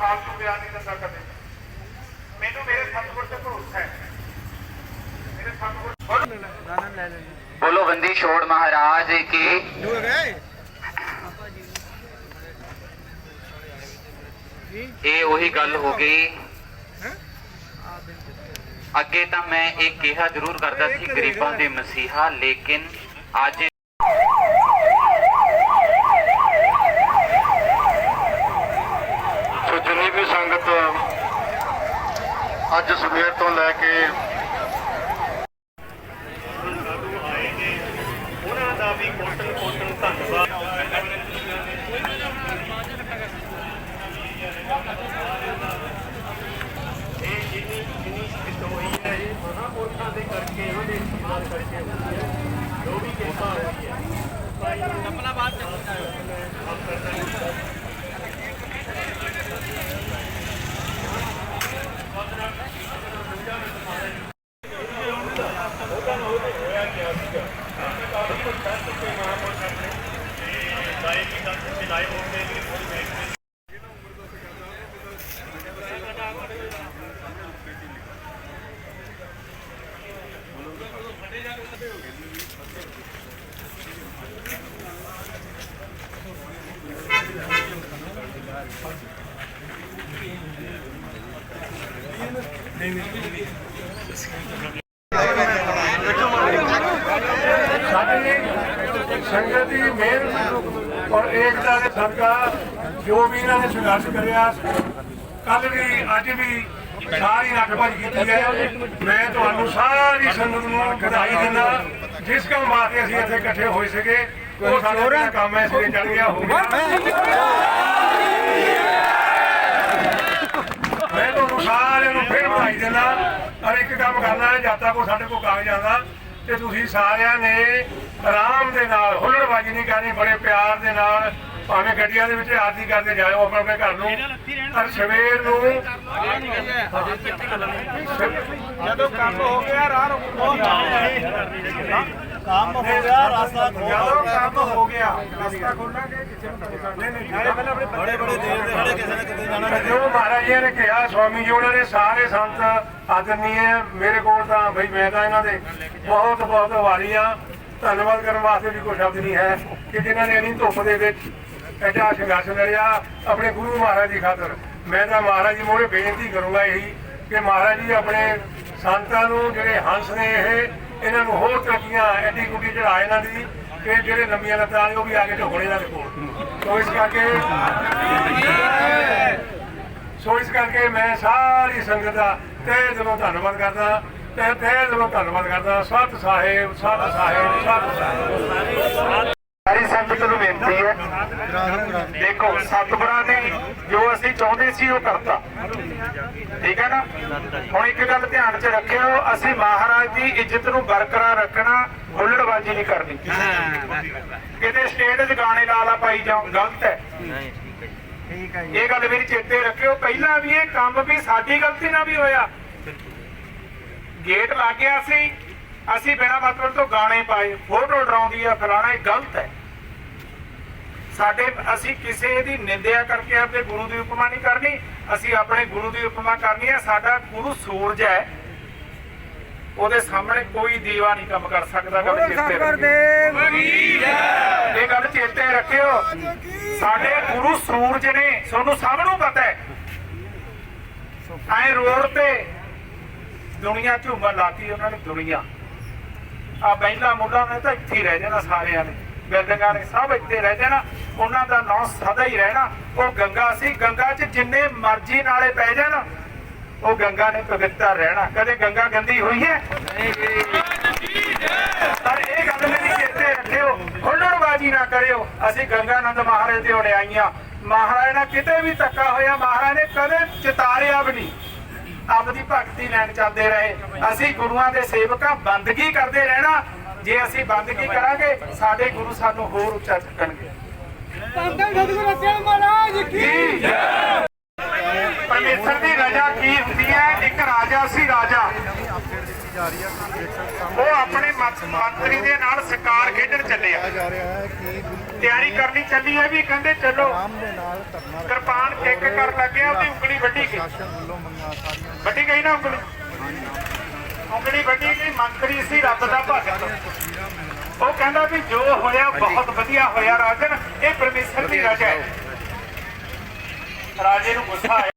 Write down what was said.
ਫਾਲਤੂ ਬਿਆਨ ਨਹੀਂ ਦਿੰਦਾ ਕਦੇ। ਮੈਨੂੰ ਮੇਰੇ ਸਤਿਗੁਰ ਤੇ ਭਰੋਸਾ ਹੈ। ਮੇਰੇ ਸਤਿਗੁਰ ਬੋਲੋ ਬੰਦੀ ਛੋੜ ਮਹਾਰਾਜ ਕੀ। ਇਹ ਉਹੀ ਗੱਲ ਹੋ ਗਈ। ਅੱਗੇ ਤਾਂ ਮੈਂ ਇਹ ਕਿਹਾ ਜ਼ਰੂਰ ਕਰਦਾ ਸੀ ਗਰੀਬਾਂ ਦੇ ਮਸੀਹਾ ਲੇਕਿਨ ਅੱਜ ਸੰਗਤ ਅੱਜ ਸਵੇਰ ਤੋਂ ਲੈ ਕੇ ਉਹਨਾਂ ਦਾ ਵੀ ਕੋਟਨ ਕੋਟਨ ਧੰਨਵਾਦ। ਇਹ ਜਿੰਨੀ ਜਿੰਨੀ ਸਿੱਧ ਹੋਈ ਹੈ ਇਹ ਮਹਾਪੁਰਸ਼ਾਂ ਦੇ ਕਰਕੇ ਇਹਨਾਂ ਦੇ ਇਸਤੇਮਾਲ ਕਰਕੇ ਹੋਈ ਹੈ ਜੋ ਵੀ ਕਿਰਪਾ ਹੋਈ ਹੈ ਆਪਣਾ ਬਾਤ ਸਾਡੀ ਸੰਗਤ ਦੀ ਮਿਹਰ ਔਰ ਏਕਤਾ ਦੇ ਸਦਕਾ ਜੋ ਵੀ ਇਹਨਾਂ ਨੇ ਸੰਘਰਸ਼ ਕਰਿਆ ਕੱਲ ਵੀ, ਅੱਜ ਵੀ ਸਾਰੀ ਨੱਠਭੱਜ ਕੀਤੀ ਹੈ। ਮੈਂ ਤੁਹਾਨੂੰ ਸਾਰੀ ਸੰਗਤ ਨੂੰ ਵਧਾਈ ਦਿੰਦਾ। ਜਿਸ ਕੰਮ ਵਾਸਤੇ ਅਸੀਂ ਇੱਥੇ ਇਕੱਠੇ ਹੋਏ ਸੀਗੇ, ਉਹ ਸਾਡਾ ਕੰਮ ਹੈ ਸਿਰੇ ਚੜ ਗਿਆ, ਹੋ ਗਿਆ। ਮੈਂ ਤੁਹਾਨੂੰ ਸਾਰਿਆਂ ਨੂੰ ਫਿਰ ਵਧਾਈ ਦਿੰਦਾ। ਔਰ ਇੱਕ ਕੰਮ ਕਰਨਾ ਹੈ ਜਦ ਤੱਕ ਸਾਡੇ ਕੋਲ ਕਾਗਜ਼ ਆਉਂਦਾ ਤੇ ਤੁਸੀਂ ਸਾਰਿਆਂ ਨੇ ਆਰਾਮ ਦੇ ਨਾਲ ਹੁੱਲੜਬਾਜ਼ੀ ਨਹੀਂ ਕਰਨੀ, ਬੜੇ ਪਿਆਰ ਦੇ ਨਾਲ ਭਾਵੇਂ ਗੱਡੀਆਂ ਦੇ ਵਿੱਚ ਆਰਤੀ ਕਰਦੇ ਜਾਓ ਆਪਣੇ ਆਪਣੇ ਘਰ ਨੂੰ। ਪਰ ਸਵੇਰ ਨੂੰ ਜਦੋਂ ਕੰਮ ਹੋ ਗਿਆ, ਰਾਹ ਕੰਮ ਹੋ ਗਿਆ ਰਸਤਾ ਖੋਲ ਕੰਮ ਹੋ ਗਿਆ ਰਸਤਾ ਖੋਲਾਂਗੇ ਕਿਸੇ ਨੂੰ ਨਹੀਂ। ਨਹੀਂ ਪਹਿਲਾਂ ਆਪਣੇ ਬੜੇ ਬੜੇ ਦੇਰ ਦੇ ਖੜੇ ਕਿਸੇ ਨੇ ਕਿਤੇ। ਜਾਣਾ ਜੋ ਮਹਾਰਾਜ ਜੀ ਨੇ ਕਿਹਾ ਸਵਾਮੀ ਜੀ ਉਹਨਾਂ ਨੇ ਸਾਰੇ ਸੰਤ ਆਦਰਨੀਏ ਮੇਰੇ ਕੋਲ ਤਾਂ ਬਈ ਮੈਂ ਤਾਂ ਇਹਨਾਂ ਦੇ ਬਹੁਤ ਬਹੁਤ ਵਾਰੀ ਆ। ਧੰਨਵਾਦ ਕਰਨ ਵਾਸਤੇ ਵੀ ਕੋਈ ਸ਼ਬਦ ਨਹੀਂ ਹੈ ਕਿ ਜਿਨ੍ਹਾਂ ਨੇ ਇਨੀ ਧੁੱਪ ਦੇ ਵਿੱਚ ਐਡਾ ਸੰਘਰਸ਼ ਲੜਿਆ ਆਪਣੇ ਗੁਰੂ ਮਹਾਰਾਜ ਦੀ ਖਾਤਰ। ਮੈਂ ਤਾਂ ਮਹਾਰਾਜ ਜੀ ਮੋਰੇ ਬੇਨਤੀ ਕਰੂੰਗਾ ਇਹੀ ਕਿ ਮਹਾਰਾਜ ਜੀ ਆਪਣੇ ਸੰਤਾਂ ਨੂੰ ਜਿਹੜੇ ਹੰਸ ਨੇ ਇਹ ਇਹਨਾਂ ਨੂੰ ਹੋਰ ਤਰੱਕੀਆਂ ਐਡੀ ਗੁੱਡੀ ਚੜਾ ਇਹਨਾਂ ਦੀ ਕਿ ਜਿਹੜੇ ਲੰਮੀਆਂ ਲੱਤਾਂ ਵਾਲੇ ਉਹ ਵੀ ਆ ਕੇ ਢੋਕਣੇ ਇਹਨਾਂ ਕੋਲ। ਸੋ ਇਸ ਕਰਕੇ ਸੋ ਇਸ ਕਰਕੇ ਮੈਂ ਸਾਰੀ ਸੰਗਤ ਦਾ ਤਹਿ ਦਿਲੋਂ ਧੰਨਵਾਦ ਕਰਦਾ ਤੇ ਤਹਿ ਦਿਲੋਂ ਧੰਨਵਾਦ ਕਰਦਾ। ਸਤ ਸਾਹਿਬ ਸਤ ਸਾਹਿਬ ਸਤ ਸਾਹਿਬ। ਸੰਗਤ ਨੂੰ ਬੇਨਤੀ ਹੈ। ਦੇਖੋ, ਸਤਿਗੁਰਾਂ ਨੇ ਜੋ ਅਸੀਂ ਚਾਹੁੰਦੇ ਸੀ ਉਹ ਕਰਤਾ। ਠੀਕ ਹੈ ਨਾ? ਹੁਣ ਇੱਕ ਗੱਲ ਧਿਆਨ 'ਚ ਰੱਖਿਓ, ਅਸੀਂ ਮਹਾਰਾਜ ਦੀ ਇੱਜ਼ਤ ਨੂੰ ਬਰਕਰਾਰ ਰੱਖਣਾ ਹੁੱਲੜਬਾਜ਼ੀ ਨਹੀਂ ਕਰਨੀ। ਕਿਤੇ ਸਟੇਜ 'ਚ ਗਾਣੇ ਲਾ ਲਾ ਪਾਈ ਜਾਓ, ਗਲਤ ਹੈ। ਇਹ ਗੱਲ ਮੇਰੀ ਚੇਤੇ ਰੱਖਿਓ, ਪਹਿਲਾਂ ਵੀ ਇਹ ਕੰਮ ਵੀ ਸਾਡੀ ਗਲਤੀ ਨਾਲ ਵੀ ਹੋਇਆ। ਗੇਟ ਲੱਗ ਗਿਆ ਸੀ, ਅਸੀਂ ਬਿਨਾ ਮਤਲਬ ਤੋਂ ਗਾਣੇ ਪਾਏ, ਫੋਟੋ ਡਰਾਉਂਦੀ ਆ, ਫਲਾਣਾ ਇਹ ਗਲਤ ਹੈ। ਸਾਡੇ ਅਸੀਂ ਕਿਸੇ ਦੀ ਨਿੰਦਿਆ ਕਰਕੇ ਆਪਣੇ ਗੁਰੂ ਦੀ ਉਪਮਾ ਨਹੀਂ ਕਰਨੀ ਅਸੀਂ ਆਪਣੇ ਗੁਰੂ ਦੀ ਉਪਮਾ ਕਰਨੀ ਹੈ। ਸਾਡਾ ਗੁਰੂ ਸੂਰਜ ਹੈ। ਉਹਦੇ ਸਾਹਮਣੇ ਕੋਈ ਦੀਵਾ ਨਹੀਂ ਕੰਮ ਕਰ ਸਕਦਾ ਗੱਲ ਚੇਤੇ ਰੱਖਿਓ। ਇਹ ਗੱਲ ਚੇਤੇ ਰੱਖਿਓ। ਸਾਡੇ ਗੁਰੂ ਸੂਰਜ ਨੇ ਤੁਹਾਨੂੰ ਸਭ ਨੂੰ ਪਤਾ ਹੈ। ਐ ਰੋਡ ਤੇ ਦੁਨੀਆ ਝੂਮਰ ਲਾਤੀ ਉਹਨਾਂ ਨੇ ਦੁਨੀਆ। ਆ ਬੈਂਲਾ ਮੁੱਲਾ ਨੇ ਤਾਂ ਇੱਥੇ ਰਹਿ ਜਾਣਾ ਸਾਰਿਆਂ ਨੇ। ਬਿਲਡਿੰਗਾਂ ਨੇ ਸਭ ਇੱਥੇ ਰਹਿ ਜਾਣਾ। ਉਹਨਾਂ ਦਾ ਨਾਂ ਸਦਾ ਹੀ ਰਹਿਣਾ। ਉਹ ਗੰਗਾ ਸੀ, ਗੰਗਾ 'ਚ ਜਿੰਨੇ ਮਰਜ਼ੀ ਨਾਲੇ ਪੈ ਜਾਣ, ਉਹ ਗੰਗਾ ਨੇ ਪਵਿੱਤਰ ਰਹਿਣਾ। ਕਦੇ ਗੰਗਾ ਗੰਦੀ ਹੋਈ ਹੈ? ਪਰ ਇਹ ਗੱਲ ਮੇਰੀ ਚੇਤੇ ਰੱਖਿਓ ਹੁੱਲੜਬਾਜ਼ੀ ਨਾ ਕਰਿਓ। ਅਸੀਂ ਗੰਗਾਨੰਦ ਮਹਾਰਾਜ ਦੇ ਹੋਣੇ ਆਈਆਂ। ਮਹਾਰਾਜ ਨਾਲ ਕਿਤੇ ਵੀ ਧੱਕਾ ਹੋਇਆ, ਮਹਾਰਾਜ ਨੇ ਕਦੇ ਚਿਤਾਰਿਆ ਵੀ ਨਹੀਂ। ਆਪਦੀ ਭਗਤੀ ਲੈਣ ਚੱਲਦੇ ਰਹੇ। ਅਸੀਂ ਗੁਰੂਆਂ ਦੇ ਸੇਵਕਾਂ ਬੰਦਗੀ ਕਰਦੇ ਰਹਿਣਾ। ਜੇ ਅਸੀਂ ਬੰਦਗੀ ਕਰਾਂਗੇ, ਸਾਡੇ ਗੁਰੂ ਸਾਨੂੰ ਹੋਰ ਉੱਚਾ ਚੱਕਣਗੇ। ਧੰਨ ਸਤਿਗੁਰੂ ਅਸਿਆਲ ਮਹਾਰਾਜ ਕੀ ਜੈ ਪਰਮੇਸ਼ਰ ਦੀ ਰਜਾ ਕੀ ਹੁੰਦੀ ਹੈ? ਇੱਕ ਰਾਜਾ ਸੀ ਰਾਜਾ। ਉਹ ਆਪਣੇ ਮੰਤਰੀ ਦੇ ਨਾਲ ਸ਼ਿਕਾਰ ਖੇਡਣ ਚੱਲਿਆ। ਜਾ ਤਿਆਰੀ ਕਰਨੀ ਚੱਲੀ ਹੈ ਵੀ ਕਹਿੰਦੇ ਚਲੋ, ਕਿਰਪਾਨ ਕਿੱਕ ਇੱਕ ਕਰ ਲੱਗਿਆ, ਉਹਦੀ ਉਂਗਲੀ ਵੱਢੀ ਗਈ। ਵੱਢੀ ਗਈ ਨਾ ਉਂਗਲੀ? ਉਂਗਲੀ ਵੱਢੀ ਗਈ, ਮੰਤਰੀ ਸੀ, ਰੱਬ ਦਾ ਭਗਤ। ਉਹ ਕਹਿੰਦਾ ਵੀ ਜੋ ਹੋਇਆ ਬਹੁਤ ਵਧੀਆ ਹੋਇਆ ਰਾਜਨ ਇਹ ਪਰਮੇਸ਼ਰ ਦੀ ਰਜਾ ਹੈ। ਰਾਜੇ ਨੂੰ ਗੁੱਸਾ ਆਇਆ।